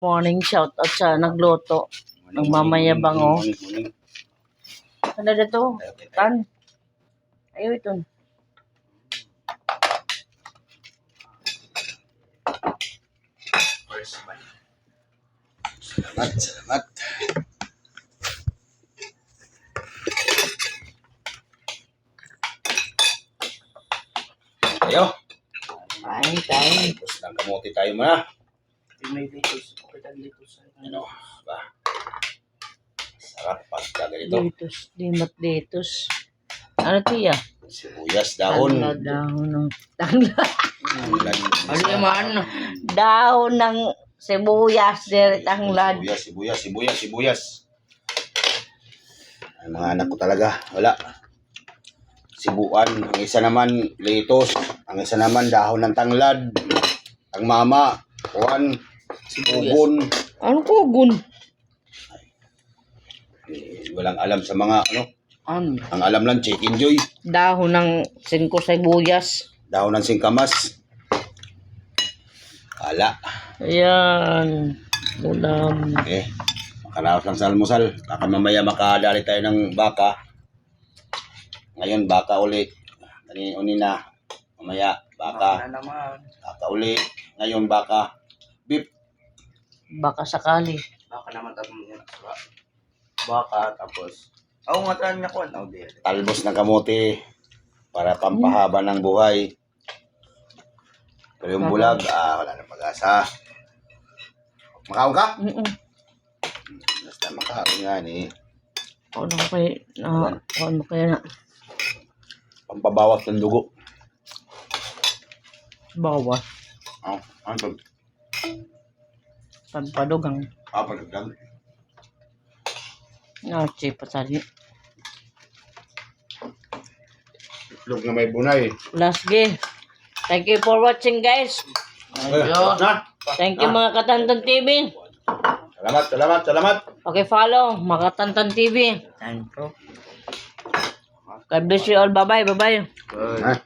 Morning shout out sa nagluto. Nagmamayabang, oh. Ano na to? Tan. Ayaw ito. Salamat, salamat. Tayo. Kain, kain. Tapos ng kamote tayo muna. May litos. Okay, litos. Ano ba? Sarap pagka ganito. Litos. Limat litos. Ano tiya? Sibuyas, dahon. Tanglad, dahon ng... Tanglad. Tanglad. Ano naman? Dahon ng sibuyas. Dire, tanglad. Sibuyas, sibuyas, sibuyas, sibuyas. Ay, mga anak ko talaga, wala. Sibuan, ang isa naman litos, ang isa naman dahon ng tanglad. Ang mama, kuwan, ugon. Ano ko, gun? Eh, walang alam sa mga ano, Ano? ang alam lang chicken joy, Dahon ng singko sibuyas. dahon ng singkamas. Wala. Ayan. Ulam. Eh, makaraos lang sa almusal. Baka mamaya makadali tayo ng baka. Ngayon, baka uli. Kanina uni na. Mamaya, baka. Na naman. Baka uli. Ngayon, baka. Beef. Baka sakali. Baka naman tatong yan. Baka, tapos... Oo, nga tahan niya ko. Oh. Talbos ng kamote. Para pampahaba ng buhay. Pero yung bulag, ah, wala na pag-asa. Makaon ka? Mm-mm. Basta makaon nga ni. Ano kaya, na, ano kaya na, Pampabawas ng dugo. bawa, Oh, ano? Pagpadugang, Ah, pagdag. na, chipa sali. Itlog na may bunay. Last game. Thank you for watching guys. Eh, na. Thank you mga Katantan TV. Salamat, salamat, salamat. Okay, follow mga Katantan TV. Thank you. God bless you all. Bye-bye. Bye-bye. Good. Ah,